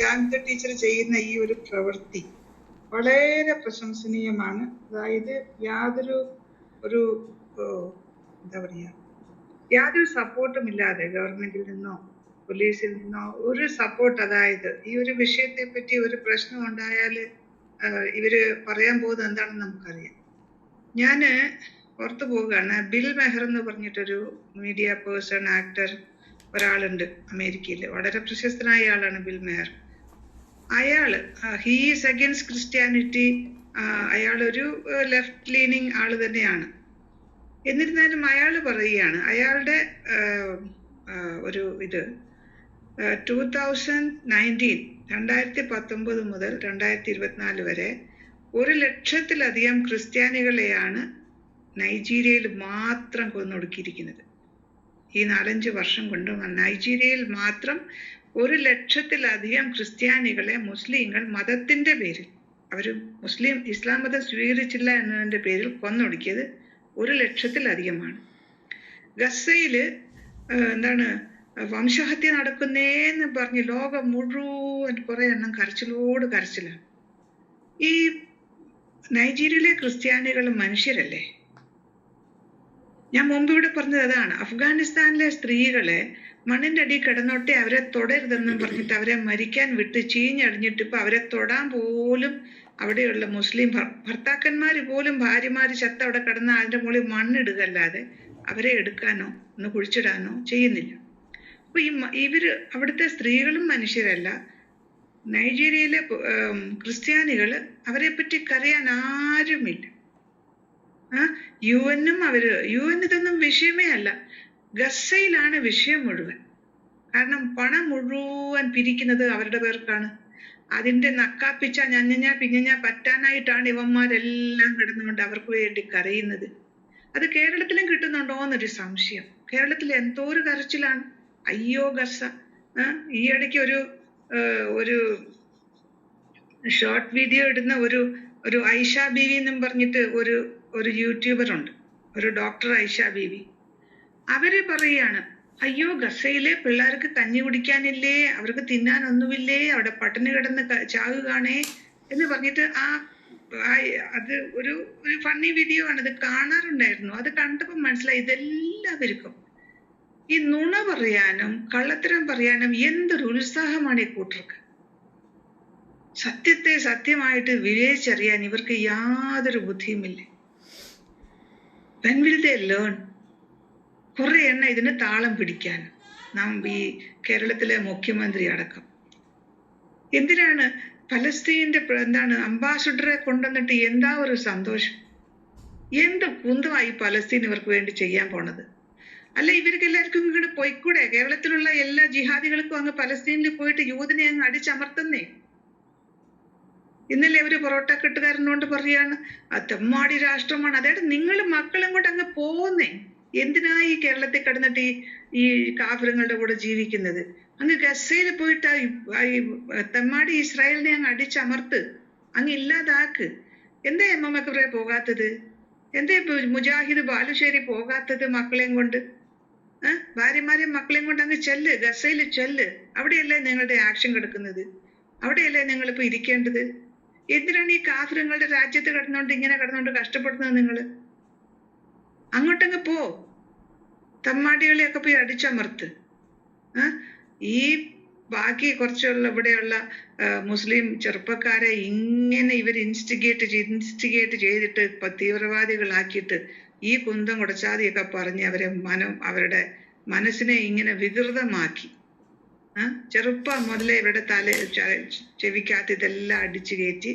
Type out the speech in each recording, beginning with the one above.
ജാനത teacher ചെയ്യുന്ന ഈ ഒരു പ്രവൃത്തി വളരെ പ്രശംസനീയമാണ്. അതായത് യാതൊരു ഒരു എന്താ പറയുക യാതൊരു സപ്പോർട്ടും ഇല്ലാതെ ഗവൺമെന്റിൽ നിന്നോ പോലീസിൽ നിന്നോ ഒരു സപ്പോർട്ട് അതായത് ഈ ഒരു വിഷയത്തെ പറ്റി ഒരു പ്രശ്നം ഉണ്ടായാൽ ഇവർ പറയാൻ പോകുന്നത് എന്താണെന്ന് നമുക്കറിയാം. ഞാൻ പുറത്തു പോവുകയാണ്. ബിൽ മെഹർ എന്ന് പറഞ്ഞിട്ടൊരു മീഡിയ പേഴ്സൺ ആക്ടർ ഒരാളുണ്ട് അമേരിക്കയിൽ വളരെ പ്രശസ്തനായ ആളാണ് ബിൽ മെഹർ. അയാൾ ഹീസ് അഗെൻസ്റ്റ് ക്രിസ്ത്യാനിറ്റി അയാളൊരു ലെഫ്റ്റ് ലീനിങ് ആൾ തന്നെയാണ്. എന്നിരുന്നാലും അയാൾ പറയുകയാണ് അയാളുടെ ഒരു ഇത് ടു തൗസൻഡ് നയന്റീൻ രണ്ടായിരത്തി പത്തൊമ്പത് മുതൽ രണ്ടായിരത്തി ഇരുപത്തിനാല് വരെ ഒരു ലക്ഷത്തിലധികം ക്രിസ്ത്യാനികളെയാണ് നൈജീരിയയിൽ മാത്രം കൊന്നൊടുക്കിയിരിക്കുന്നത്. ഈ നാലഞ്ച് വർഷം കൊണ്ട് നൈജീരിയയിൽ മാത്രം ഒരു ലക്ഷത്തിലധികം ക്രിസ്ത്യാനികളെ മുസ്ലിങ്ങൾ മതത്തിന്റെ പേരിൽ അവർ മുസ്ലിം ഇസ്ലാം മതം സ്വീകരിച്ചില്ല എന്നതിന്റെ പേരിൽ കൊന്നൊടുക്കിയത് ഒരു ലക്ഷത്തിലധികമാണ്. ഗസയിൽ എന്താണ് വംശഹത്യ നടക്കുന്നേന്ന് പറഞ്ഞ് ലോകം മുഴുവൻ കുറെ എണ്ണം കരച്ചിലോട് കരച്ചിലാണ്. ഈ നൈജീരിയയിലെ ക്രിസ്ത്യാനികൾ മനുഷ്യരല്ലേ? ഞാൻ മുമ്പ് ഇവിടെ പറഞ്ഞത് അതാണ്. അഫ്ഗാനിസ്ഥാനിലെ സ്ത്രീകളെ മണ്ണിന്റെ അടി കിടന്നോട്ടെ അവരെ തൊടരുതെന്നും പറഞ്ഞിട്ട് അവരെ മരിക്കാൻ വിട്ട് ചീഞ്ഞടിഞ്ഞിട്ട് ഇപ്പൊ അവരെ തൊടാൻ പോലും അവിടെയുള്ള മുസ്ലിം ഭർത്താക്കന്മാർ പോലും ഭാര്യമാർ ചത്ത അവിടെ കിടന്ന അതിന്റെ മുകളിൽ മണ്ണിടുക അല്ലാതെ അവരെ എടുക്കാനോ ഒന്ന് കുഴിച്ചിടാനോ ചെയ്യുന്നില്ല. അപ്പൊ ഈ ഇവർ അവിടുത്തെ സ്ത്രീകളും മനുഷ്യരല്ല. നൈജീരിയയിലെ ക്രിസ്ത്യാനികൾ അവരെപ്പറ്റി കരയാൻ ആരുമില്ല. ആ യു എന്നും അവർ യു എൻ ഇതൊന്നും വിഷയമേ അല്ല. ഗസയിലാണ് വിഷയം മുഴുവൻ. കാരണം പണം മുഴുവൻ പിരിക്കുന്നത് അവരുടെ പേർക്കാണ്. അതിന്റെ നക്കാപ്പിച്ച ഞഞ്ഞഞ്ഞ പിഞ്ഞഞ്ഞ പറ്റാനായിട്ടാണ് ഇവന്മാരെല്ലാം കിടന്നുകൊണ്ട് അവർക്ക് വേണ്ടി കരയുന്നത്. അത് കേരളത്തിലും കിട്ടുന്നുണ്ടോ എന്നൊരു സംശയം. കേരളത്തിൽ എന്തോ ഒരു കരച്ചിലാണ്. അയ്യോ ഗസ. ഈ ഇടയ്ക്ക് ഒരു ഒരു ഷോർട്ട് വീഡിയോ ഇടുന്ന ഒരു ഒരു ഐഷ ബീവി എന്നും പറഞ്ഞിട്ട് ഒരു ഒരു യൂട്യൂബർ ഉണ്ട് ഒരു ഡോക്ടർ ഐഷ ബീവി. അവർ പറയാണ് അയ്യോ ഗസയിലെ പിള്ളേർക്ക് കഞ്ഞി കുടിക്കാനില്ലേ? അവർക്ക് തിന്നാൻ ഒന്നുമില്ലേ അവിടെ പട്ടിണി കിടന്ന് ചാകുകയാണേ എന്ന് പറഞ്ഞിട്ട് ആ ആ- അത് ഒരു ഒരു ഫണ്ണി വീഡിയോ ആണ്. അത് കാണാറുണ്ടായിരുന്നു. അത് കണ്ടപ്പോൾ മനസ്സിലായി ഇതെല്ലാവർക്കും ഈ നുണ പറയാനും കള്ളത്തരം പറയാനും എന്തൊരു ഉത്സാഹമാണ് ഈ കൂട്ടർക്ക്. സത്യത്തെ സത്യമായിട്ട് വിവേചിച്ചറിയാൻ ഇവർക്ക് യാതൊരു ബുദ്ധിയുമില്ല. വെൻ വിൽ ദേ ലേൺ കുറെ എണ്ണ ഇതിന് താളം പിടിക്കാൻ നാം ഈ കേരളത്തിലെ മുഖ്യമന്ത്രി അടക്കം. എന്തിനാണ് ഫലസ്തീന്റെ പ്ര- എന്താണ് അംബാസഡറെ കൊണ്ടുവന്നിട്ട് എന്താ ഒരു സന്തോഷം? എന്ത് കുന്തമായി പലസ്തീൻ ഇവർക്ക് വേണ്ടി ചെയ്യാൻ പോണത്? അല്ല ഇവർക്ക് എല്ലാവർക്കും ഇങ്ങോട്ട് പോയിക്കൂടെ? കേരളത്തിലുള്ള എല്ലാ ജിഹാദികൾക്കും അങ്ങ് പലസ്തീനിൽ പോയിട്ട് യൂതിനെ അങ്ങ് അടിച്ചമർത്തുന്നേ. ഇന്നലെ അവർ പൊറോട്ട കെട്ടുകാരനോട് പറയാണ് തെമ്മാടി രാഷ്ട്രമാണ്. അതായത് നിങ്ങൾ മക്കളും കൊണ്ട് അങ്ങ് പോന്നേ. എന്തിനാ ഈ കേരളത്തിൽ കിടന്നിട്ട് ഈ ഈ കാഫിറങ്ങളുടെ കൂടെ ജീവിക്കുന്നത്? അങ്ങ് ഗസയിൽ പോയിട്ട് ഈ- തെമ്മാടി ഇസ്രായേലിനെ അങ്ങ് അടിച്ചമർത്ത് അങ്ങ് ഇല്ലാതാക്ക്. എന്താ എം എം അക്ബറെ പോകാത്തത്? എന്തേ മുജാഹിദ് ബാലുശ്ശേരി പോകാത്തത് മക്കളെയും കൊണ്ട്? ഏഹ് ഭാര്യമാരെയും മക്കളെയും കൊണ്ട് അങ്ങ് ചെല്ല് ഗസയിൽ ചെല്ല്. അവിടെയല്ലേ നിങ്ങളുടെ ആക്ഷൻ കിടക്കുന്നത്? അവിടെയല്ലേ നിങ്ങൾ ഇപ്പൊ ഇരിക്കേണ്ടത്? എന്തിനാണ് ഈ കാഫിറങ്ങളുടെ രാജ്യത്ത് കിടന്നുകൊണ്ട് ഇങ്ങനെ കിടന്നുകൊണ്ട് കഷ്ടപ്പെടുന്നത് നിങ്ങൾ? അങ്ങോട്ടങ്ങ് പോ. തമ്മാടികളെയൊക്കെ പോയി അടിച്ചമർത്ത്? ഈ ബാക്കി കുറച്ചുള്ള ഇവിടെയുള്ള മുസ്ലിം ചെറുപ്പക്കാരെ ഇങ്ങനെ ഇവർ ഇൻസ്റ്റിഗേറ്റ് ചെയ്ത് ഇൻസ്റ്റിഗേറ്റ് ചെയ്തിട്ട് ഇപ്പൊ തീവ്രവാദികളാക്കിയിട്ട് ഈ കുന്തം കുടച്ചാതിയൊക്കെ പറഞ്ഞ് അവരെ മനം അവരുടെ മനസ്സിനെ ഇങ്ങനെ വികൃതമാക്കി. ചെറുപ്പം മുതലേ ഇവരുടെ തല ചെവിക്കകത്ത് ഇതെല്ലാം അടിച്ചു കയറ്റി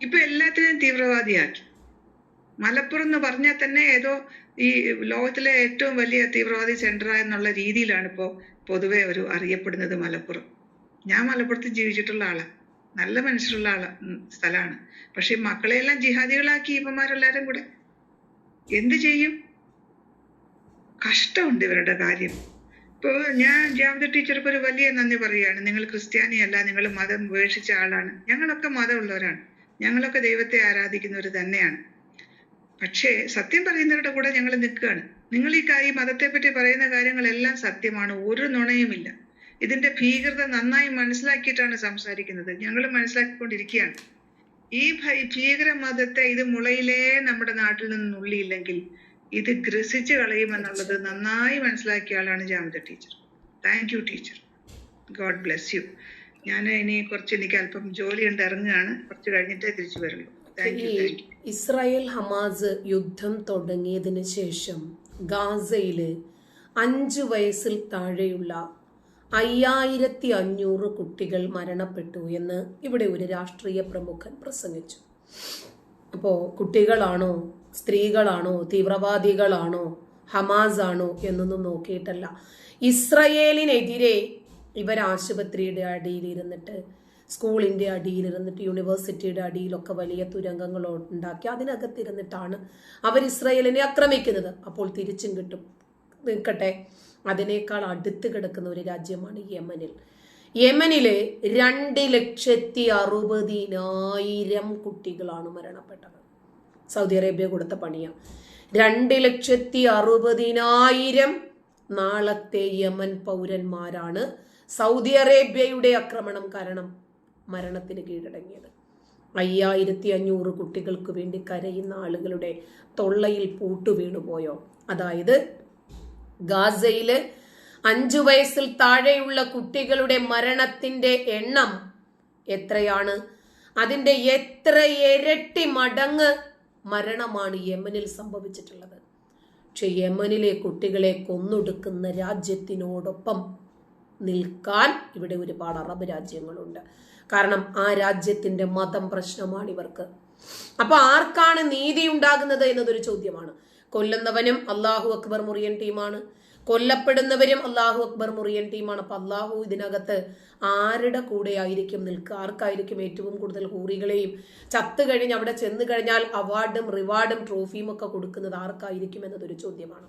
ഇപ്പൊ എല്ലാത്തിനെയും തീവ്രവാദിയാക്കി. മലപ്പുറം എന്ന് പറഞ്ഞാൽ തന്നെ ഏതോ ഈ ലോകത്തിലെ ഏറ്റവും വലിയ തീവ്രവാദി സെന്റർ എന്നുള്ള രീതിയിലാണ് ഇപ്പോൾ പൊതുവെ ഒരു അറിയപ്പെടുന്നത് മലപ്പുറം. ഞാൻ മലപ്പുറത്ത് ജീവിച്ചിട്ടുള്ള ആളാ. നല്ല മനുഷ്യരുള്ള ആളാ സ്ഥലമാണ് പക്ഷെ മക്കളെയെല്ലാം ജിഹാദികളാക്കി ഇവന്മാരെല്ലാരും കൂടെ. എന്ത് ചെയ്യും? കഷ്ടമുണ്ട് ഇവരുടെ കാര്യം. ഇപ്പോൾ ഞാൻ ജാമ്യ ടീച്ചർക്ക് ഒരു വലിയ നന്ദി പറയുകയാണ്. നിങ്ങൾ ക്രിസ്ത്യാനിയല്ല നിങ്ങൾ മതം ഉപേക്ഷിച്ച ആളാണ്. ഞങ്ങളൊക്കെ മതമുള്ളവരാണ്. ഞങ്ങളൊക്കെ ദൈവത്തെ ആരാധിക്കുന്നവർ തന്നെയാണ്. പക്ഷേ സത്യം പറയുന്നവരുടെ കൂടെ ഞങ്ങൾ നിൽക്കുകയാണ്. നിങ്ങൾ ഈ കാര്യം മതത്തെ പറ്റി പറയുന്ന കാര്യങ്ങളെല്ലാം സത്യമാണ്. ഒരു നുണയുമില്ല. ഇതിന്റെ ഭീകരത നന്നായി മനസ്സിലാക്കിയിട്ടാണ് സംസാരിക്കുന്നത്. ഞങ്ങൾ മനസ്സിലാക്കിക്കൊണ്ടിരിക്കുകയാണ്. ഈ ഭീകര മതത്തെ ഇത് മുളയിലേ നമ്മുടെ നാട്ടിൽ നിന്ന് നുള്ളിയില്ലെങ്കിൽ ഇത് ഗ്രസിച്ച് കളയുമെന്നുള്ളത് നന്നായി മനസ്സിലാക്കിയ ആളാണ് Jamitha teacher. Thank you teacher. God bless you. ഞാൻ ഇനി കുറച്ച് എനിക്ക് അല്പം ജോലിയുണ്ട് ഇറങ്ങുകയാണ്. കുറച്ച് കഴിഞ്ഞിട്ടേ തിരിച്ചു വരുള്ളൂ. ഈ ഇസ്രായേൽ ഹമാസ് യുദ്ധം തുടങ്ങിയതിന് ശേഷം ഗാസയിൽ അഞ്ചു വയസ്സിൽ താഴെയുള്ള അയ്യായിരത്തി അഞ്ഞൂറ് കുട്ടികൾ മരണപ്പെട്ടു എന്ന് ഇവിടെ ഒരു രാഷ്ട്രീയ പ്രമുഖൻ പ്രസംഗിച്ചു. അപ്പോൾ കുട്ടികളാണോ സ്ത്രീകളാണോ തീവ്രവാദികളാണോ ഹമാസ് ആണോ എന്നൊന്നും നോക്കിയിട്ടല്ല. ഇസ്രയേലിനെതിരെ ഇവർ ആശുപത്രിയുടെ അടിയിൽ ഇരുന്നിട്ട് സ്കൂളിന്റെ അടിയിൽ ഇരുന്നിട്ട് യൂണിവേഴ്സിറ്റിയുടെ അടിയിലൊക്കെ വലിയ തുരങ്കങ്ങൾ ഉണ്ടാക്കി അതിനകത്തിരുന്നിട്ടാണ് അവർ ഇസ്രയേലിനെ ആക്രമിക്കുന്നത്. അപ്പോൾ തിരിച്ചും കിട്ടും. നിൽക്കട്ടെ. അതിനേക്കാൾ അടുത്ത് കിടക്കുന്ന ഒരു രാജ്യമാണ് യമനിൽ. യമനിലെ രണ്ട് ലക്ഷത്തി അറുപതിനായിരം കുട്ടികളാണ് മരണപ്പെട്ടത്. സൗദി അറേബ്യ കൊടുത്ത പണിയാണ് രണ്ട് ലക്ഷത്തി അറുപതിനായിരം നാളത്തെ യമൻ പൗരന്മാരാണ് സൗദി അറേബ്യയുടെ ആക്രമണം കാരണം. മരണത്തിന് കീഴടങ്ങിയത്. അയ്യായിരത്തി അഞ്ഞൂറ് കുട്ടികൾക്ക് വേണ്ടി കരയുന്ന ആളുകളുടെ തൊള്ളയിൽ പൂട്ടു വീണുപോയോ? അതായത് ഗാസയിൽ അഞ്ചു വയസ്സിൽ താഴെയുള്ള കുട്ടികളുടെ മരണത്തിന്റെ എണ്ണം എത്രയാണ്? അതിന്റെ എത്ര ഇരട്ടി മടങ്ങ് മരണമാണ് യമനിൽ സംഭവിച്ചിട്ടുള്ളത്. പക്ഷെ യമനിലെ കുട്ടികളെ കൊന്നൊടുക്കുന്ന രാജ്യത്തിനോടൊപ്പം നിൽക്കാൻ ഇവിടെ ഒരുപാട് അറബ് രാജ്യങ്ങളുണ്ട്. കാരണം ആ രാജ്യത്തിന്റെ മതം പ്രശ്നമാണ് ഇവർക്ക്. അപ്പൊ ആർക്കാണ് നീതി ഉണ്ടാകുന്നത് എന്നതൊരു ചോദ്യമാണ്. കൊല്ലുന്നവനും അള്ളാഹു അക്ബർ മുറിയൻ ടീമാണ്. കൊല്ലപ്പെടുന്നവരും അള്ളാഹു അക്ബർ മുറിയൻ ടീമാണ്. അപ്പൊ അള്ളാഹു ഇതിനകത്ത് ആരുടെ കൂടെ ആയിരിക്കും നിൽക്കുക? ആർക്കായിരിക്കും ഏറ്റവും കൂടുതൽ ഹൂറികളെയും ചത്തു കഴിഞ്ഞ് അവിടെ ചെന്ന് കഴിഞ്ഞാൽ അവാർഡും റിവാർഡും ട്രോഫിയും ഒക്കെ കൊടുക്കുന്നത് ആർക്കായിരിക്കും എന്നതൊരു ചോദ്യമാണ്.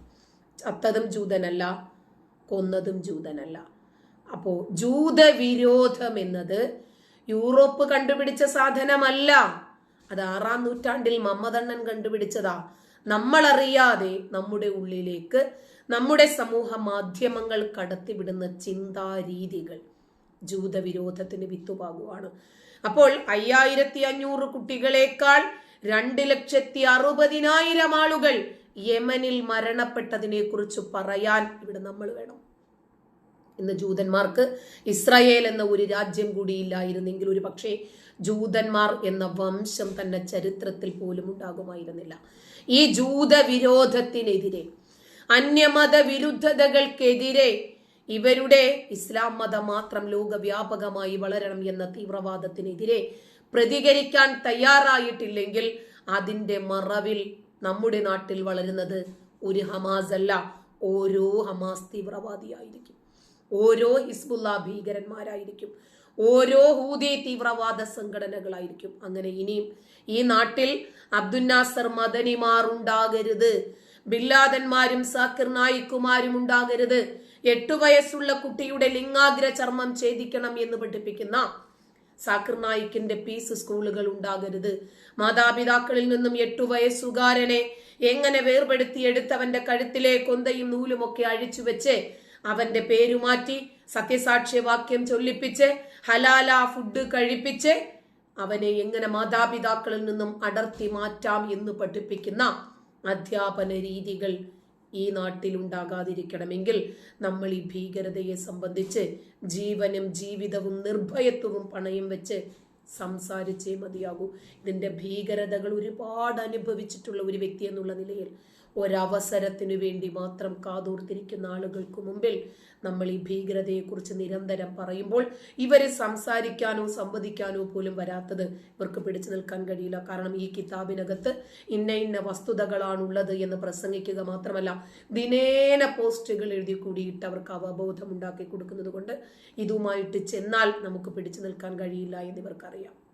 ചത്തതും ജൂതനല്ല കൊന്നതും ജൂതനല്ല. അപ്പോ ജൂതവിരോധം എന്നത് യൂറോപ്പ് കണ്ടുപിടിച്ച സാധനമല്ല. അത് ആറാം നൂറ്റാണ്ടിൽ മമ്മദണ്ണൻ കണ്ടുപിടിച്ചതാ. നമ്മളറിയാതെ നമ്മുടെ ഉള്ളിലേക്ക് നമ്മുടെ സമൂഹ മാധ്യമങ്ങൾ കടത്തിവിടുന്ന ചിന്താരീതികൾ ജൂതവിരോധത്തിന് വിത്തുപാകുവാണ് അപ്പോൾ അയ്യായിരത്തി അഞ്ഞൂറ് കുട്ടികളെക്കാൾ രണ്ട് ലക്ഷത്തി അറുപതിനായിരം ആളുകൾ യമനിൽ മരണപ്പെട്ടതിനെ കുറിച്ച് പറയാൻ ഇവിടെ നമ്മൾ വേണം. ഇന്ന് ജൂതന്മാർക്ക് ഇസ്രായേൽ എന്ന ഒരു രാജ്യം കൂടിയില്ലായിരുന്നെങ്കിൽ ഒരു പക്ഷേ ജൂതന്മാർ എന്ന വംശം തന്നെ ചരിത്രത്തിൽ പോലും ഉണ്ടാകുമായിരുന്നില്ല. ഈ ജൂത വിരോധത്തിനെതിരെ അന്യമത വിരുദ്ധതകൾക്കെതിരെ ഇവരുടെ ഇസ്ലാം മതം മാത്രം ലോകവ്യാപകമായി വളരണം എന്ന തീവ്രവാദത്തിനെതിരെ പ്രതികരിക്കാൻ തയ്യാറായിട്ടില്ലെങ്കിൽ അതിന്റെ മറവിൽ നമ്മുടെ നാട്ടിൽ വളരുന്നത് ഒരു ഹമാസ് അല്ല ഓരോ ഹമാസ് തീവ്രവാദിയായിരിക്കും. ഓരോ ഹിസ്ബുല്ല ഭീകരന്മാരായിരിക്കും. ഓരോ ഹൂതി തീവ്രവാദ സംഘടനകളായിരിക്കും. അങ്ങനെ ഇനിയും ഈ നാട്ടിൽ അബ്ദുന്നാസർ മദനിമാർ ഉണ്ടാകരുത് ബില്ലാദന്മാരും സാക്കിർ നായിക്കുമാരും ഉണ്ടാകരുത്. എട്ടു വയസ്സുള്ള കുട്ടിയുടെ ലിംഗാഗ്ര ചർമ്മം ഛേദിക്കണം എന്ന് പഠിപ്പിക്കുന്ന സാക്കിർ നായിക്കിന്റെ പീസ് സ്കൂളുകൾ ഉണ്ടാകരുത്. മാതാപിതാക്കളിൽ നിന്നും എട്ടു വയസ്സുകാരനെ എങ്ങനെ വേർപെടുത്തി എടുത്തവന്റെ കഴുത്തിലെ കൊന്തയും നൂലുമൊക്കെ അഴിച്ചു വെച്ച് അവന്റെ പേരുമാറ്റി സത്യസാക്ഷ്യവാക്യം ചൊല്ലിപ്പിച്ച് ഹലാല ഫുഡ് കഴിപ്പിച്ച് അവനെ എങ്ങനെ മാതാപിതാക്കളിൽ നിന്നും അടർത്തി മാറ്റാം എന്ന് പഠിപ്പിക്കുന്ന അധ്യാപന രീതികൾ ഈ നാട്ടിൽ ഉണ്ടാകാതിരിക്കണമെങ്കിൽ നമ്മൾ ഈ ഭീകരതയെ സംബന്ധിച്ച് ജീവനും ജീവിതവും നിർഭയത്വവും പണയം വെച്ച് സംസാരിച്ചേ മതിയാകൂ. ഇതിന്റെ ഭീകരതകൾ ഒരുപാട് അനുഭവിച്ചിട്ടുള്ള ഒരു വ്യക്തി എന്നുള്ള നിലയിൽ ഒരവസരത്തിനു വേണ്ടി മാത്രം കാതോർത്തിരിക്കുന്ന ആളുകൾക്ക് മുമ്പിൽ നമ്മൾ ഈ ഭീകരതയെക്കുറിച്ച് നിരന്തരം പറയുമ്പോൾ ഇവരെ സംസാരിക്കാനോ സംവദിക്കാനോ പോലും വരാത്തത് ഇവർക്ക് പിടിച്ചു നിൽക്കാൻ കഴിയില്ല. കാരണം ഈ കിതാബിനകത്ത് ഇന്ന ഇന്ന വസ്തുതകളാണുള്ളത് എന്ന് പ്രസംഗിക്കുക മാത്രമല്ല ദിനേന പോസ്റ്റുകൾ എഴുതി കൂടിയിട്ട് അവർക്ക് അവബോധം ഉണ്ടാക്കി കൊടുക്കുന്നത് കൊണ്ട് ഇതുമായിട്ട് ചെന്നാൽ നമുക്ക് പിടിച്ചു നിൽക്കാൻ കഴിയില്ല എന്ന് ഇവർക്കറിയാം.